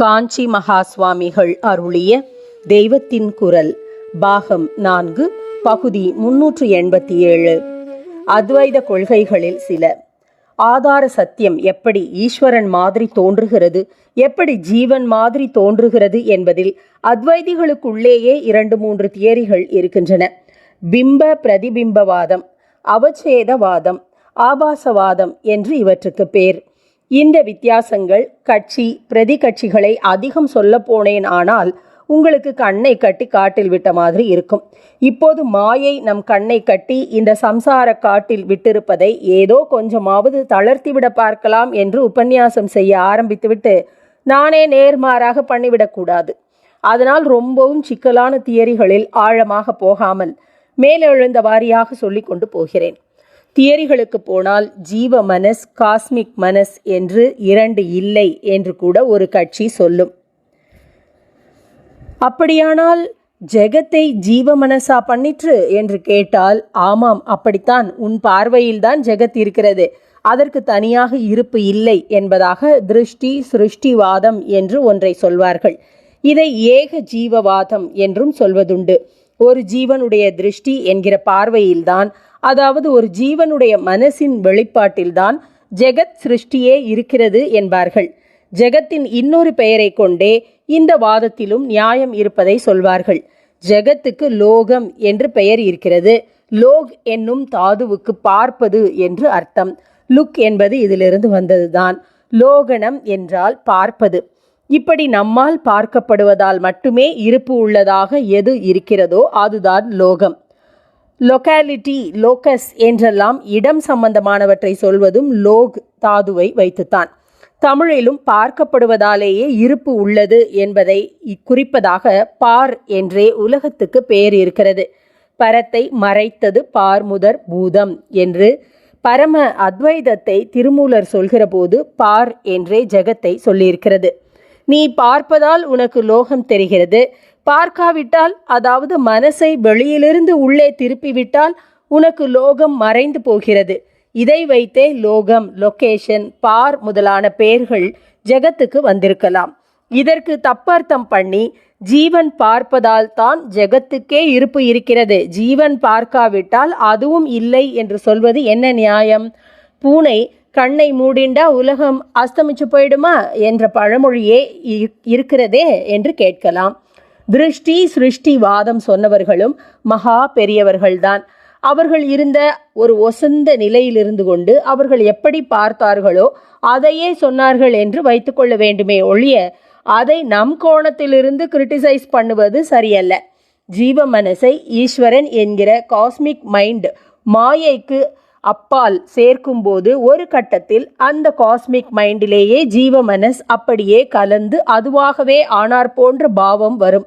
காஞ்சி மகா சுவாமிகள் அருளிய தெய்வத்தின் குரல் பாகம் நான்கு பகுதி முன்னூற்று எண்பத்தி ஏழு. அத்வைத கொள்கைகளில் சில. ஆதார சத்தியம் எப்படி ஈஸ்வரன் மாதிரி தோன்றுகிறது எப்படி ஜீவன் மாதிரி தோன்றுகிறது என்பதில் அத்வைதிகளுக்குள்ளேயே இரண்டு மூன்று தியரிகள் இருக்கின்றன. பிம்ப பிரதிபிம்பவாதம் அவச்சேதவாதம் ஆபாசவாதம் என்று இவற்றுக்கு பேர். இந்த வித்தியாசங்கள் கட்சி பிரதி கட்சிகளை அதிகம் சொல்ல போனேன் ஆனால் உங்களுக்கு கண்ணை கட்டி காட்டில் விட்ட மாதிரி இருக்கும். இப்போது மாயை நம் கண்ணை கட்டி இந்த சம்சார காட்டில் விட்டிருப்பதை ஏதோ கொஞ்சமாவது தளர்த்திவிட பார்க்கலாம் என்று உபன்யாசம் செய்ய ஆரம்பித்துவிட்டு நானே நேர்மாறாக பண்ணிவிடக்கூடாது அதனால் ரொம்பவும் சிக்கலான தியரிகளில் ஆழமாக போகாமல் மேலெழுந்த வாரியாக சொல்லிக்கொண்டு போகிறேன். தியரிகளுக்கு போனால் ஜீவ மனஸ் காஸ்மிக் மனஸ் என்று இரண்டு இல்லை என்று கூட ஒரு கட்சி சொல்லும். அப்படியானால் ஜெகத்தை ஜீவ மனசா பண்ணிற்று என்று கேட்டால் ஆமாம் அப்படித்தான் உன் பார்வையில்தான் ஜெகத் இருக்கிறது. அதற்கு தனியாக இருப்பு இல்லை என்பதாக திருஷ்டி சிருஷ்டிவாதம் என்று ஒன்றை சொல்வார்கள். இதை ஏக ஜீவவாதம் என்றும் சொல்வதுண்டு. ஒரு ஜீவனுடைய திருஷ்டி என்கிற பார்வையில்தான் அதாவது ஒரு ஜீவனுடைய மனசின் வெளிப்பாட்டில்தான் ஜெகத் சிருஷ்டியே இருக்கிறது என்பார்கள். ஜெகத்தின் இன்னொரு பெயரை கொண்டே இந்த வாதத்திலும் நியாயம் இருப்பதை சொல்வார்கள். ஜெகத்துக்கு லோகம் என்று பெயர் இருக்கிறது. லோக் என்னும் தாதுவுக்கு பார்ப்பது என்று அர்த்தம். லுக் என்பது இதிலிருந்து வந்ததுதான். லோகனம் என்றால் பார்ப்பது. இப்படி நம்மால் பார்க்கப்படுவதால் மட்டுமே இருப்பு உள்ளதாக எது இருக்கிறதோ அதுதான் லோகம். லொக்காலிட்டி லோக்கஸ் என்றெல்லாம் இடம் சம்பந்தமானவற்றை சொல்வதும் லோக் தாதுவை வைத்துத்தான். தமிழிலும் பார்க்கப்படுவதாலேயே இருப்பு உள்ளது என்பதை குறிப்பதாக பார் என்றே உலகத்துக்கு பெயர் இருக்கிறது. பரத்தை மறைத்தது பார்முதற் பூதம் என்று பரம அத்வைதத்தை திருமூலர் சொல்கிறபோது பார் என்றே ஜெகத்தை சொல்லியிருக்கிறது. நீ பார்ப்பதால் உனக்கு லோகம் தெரிகிறது. பார்க்காவிட்டால் அதாவது மனசை வெளியிலிருந்து உள்ளே திருப்பிவிட்டால் உனக்கு லோகம் மறைந்து போகிறது. இதை வைத்தே லோகம் லொக்கேஷன் பார் முதலான பெயர்கள் ஜெகத்துக்கு வந்திருக்கலாம். இதற்கு தப்பர்த்தம் பண்ணி ஜீவன் பார்ப்பதால் தான் ஜெகத்துக்கே இருப்பு இருக்கிறது. ஜீவன் பார்க்காவிட்டால் அதுவும் இல்லை என்று சொல்வது என்ன நியாயம்? பூனை கண்ணை மூடிண்டா உலகம் அஸ்தமிச்சு போயிடுமா? என்ற பழமொழியே இருக்கிறதே என்று கேட்கலாம். திருஷ்டி சிருஷ்டி வாதம் சொன்னவர்களும் மகா பெரியவர்கள்தான். அவர்கள் இருந்த ஒரு ஒசந்த நிலையிலிருந்து கொண்டு அவர்கள் எப்படி பார்த்தார்களோ அதையே சொன்னார்கள் என்று வைத்துக்கொள்ள வேண்டுமே ஒழிய அதை நம் கோணத்திலிருந்து கிரிட்டிசைஸ் பண்ணுவது சரியல்ல. ஜீவ மனசை ஈஸ்வரன் என்கிற காஸ்மிக் மைண்ட் மாயைக்கு அப்பால் சேர்க்கும்போது ஒரு கட்டத்தில் அந்த காஸ்மிக் மைண்டிலேயே ஜீவ மனஸ் அப்படியே கலந்து அதுவாகவே ஆனார் போன்ற பாவம் வரும்.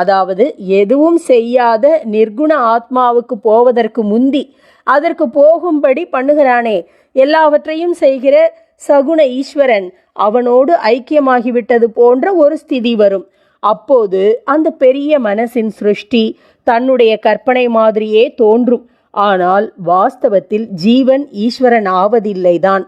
அதாவது எதுவும் செய்யாத நிர்குண ஆத்மாவுக்கு போவதற்கு முந்தி அதற்கு போகும்படி பண்ணுகிறானே. எல்லாவற்றையும் செய்கிற சகுண ஈஸ்வரன் அவனோடு ஐக்கியமாகிவிட்டது போன்ற ஒரு ஸ்திதி வரும். அப்போது அந்த பெரிய மனசின் சிருஷ்டி தன்னுடைய கற்பனை மாதிரியே தோன்றும். ஆனால் வாஸ்தவத்தில் ஜீவன் ஈஸ்வரன் ஆவதில்லைதான்.